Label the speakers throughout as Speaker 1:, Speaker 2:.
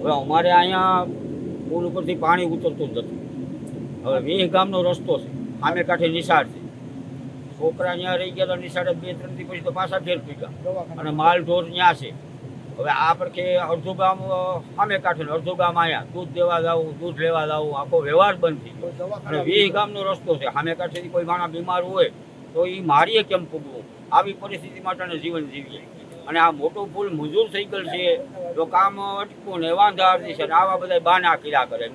Speaker 1: હવે અમારે અહીંયા પુલ ઉપરથી પાણી ઉતરતું જ નથી. હવે વીહ ગામનો રસ્તો છે. આમે કાંઠે નિશાળ છે. છોકરા ત્યાં રહી ગયા તો નિશાળે બે ત્રણથી પછી તો પાછા ઘેર પીગા અને માલ ઢોર ત્યાં છે. હવે આ પડખે અડધું ગામ સામે કાંઠે અડધું ગામ અહીંયા. દૂધ દેવા જવું દૂધ લેવા જવું આખો વ્યવહાર બંધ થઈ ગયો અને વીહ ગામનો રસ્તો છે. સામે કાંઠેથી કોઈ માણસ બીમાર હોય, તો એ મારીએ કેમ પૂગવું? આવી પરિસ્થિતિ માટેને જીવન જીવીએ. અને આ મોટો પુલ મજૂર સાયકલ છે, તો કામ અટકું ને વાંધા છે ને આવા બધા બાના કર્યા કરે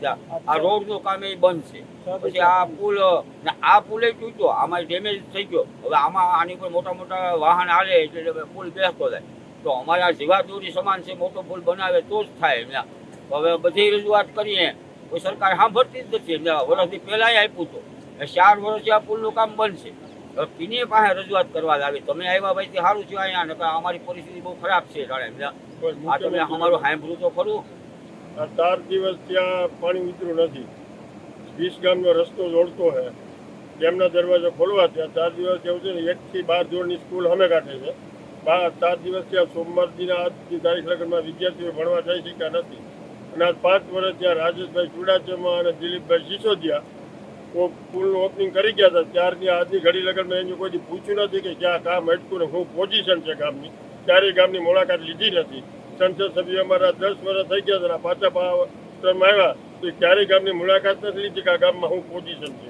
Speaker 1: આ રોડનું કામ એ બંધ છે. પછી આ પુલ, ને આ પુલે તૂટ્યો. આમાં ડેમેજ થઈ ગયો. હવે આમાં આની પર મોટા મોટા વાહન હાલે એટલે પુલ બેસતો જાય. તો અમારા જીવાદોરી સમાન છે, મોટો પુલ બનાવે તો જ થાય એમના હવે બધી રજૂઆત કરીએ. કોઈ સરકાર સાંભળતી જ નથી. વર્ષથી પહેલાંય આપ્યું હતું. ચાર વર્ષથી આ પુલનું કામ છે. હવે પીની પાસે રજૂઆત કરવા લાવી. તમે આવ્યા ભાઈ સારું છે અહીંયા ને અમારી પરિસ્થિતિ બહુ ખરાબ છે જાણે આ તમે અમારું સાંભળ્યું તો ખરું.
Speaker 2: આ ચાર દિવસ ત્યાં પાણી ઉતર્યું નથી. વીસ ગામનો રસ્તો જોડતો છે. તેમના દરવાજો ખોલવા ત્યાં ચાર દિવસ એવું છે ને એકથી બાર ધોરણની સ્કૂલ અમે કાઢે છે. બાર ચાર દિવસ ત્યાં સોમવારથીના આજની તારીખ લગ્નમાં વિદ્યાર્થીઓ ભણવા જઈ શક્યા નથી? અને આજ પાંચ વર્ષ ત્યાં રાજેશભાઈ ચુડાચમા અને દિલીપભાઈ સિસોદિયા ઓ પુલનું ઓપનિંગ કરી ગયા હતા. ત્યારની આજની ઘડી લગન મેં એનું કોઈ પૂછ્યું નથી કે ક્યાં કામ અટકું ને શું પોઝિશન છે ગામની. ક્યારેય ગામની મુલાકાત લીધી નથી. સંસદ સભ્ય અમારા દસ વર્ષ થઈ ગયા હતા પાછા ટર્મ આવ્યા. તો ક્યારેય ગામની મુલાકાત નથી લીધી કે આ ગામમાં શું પોઝિશન છે.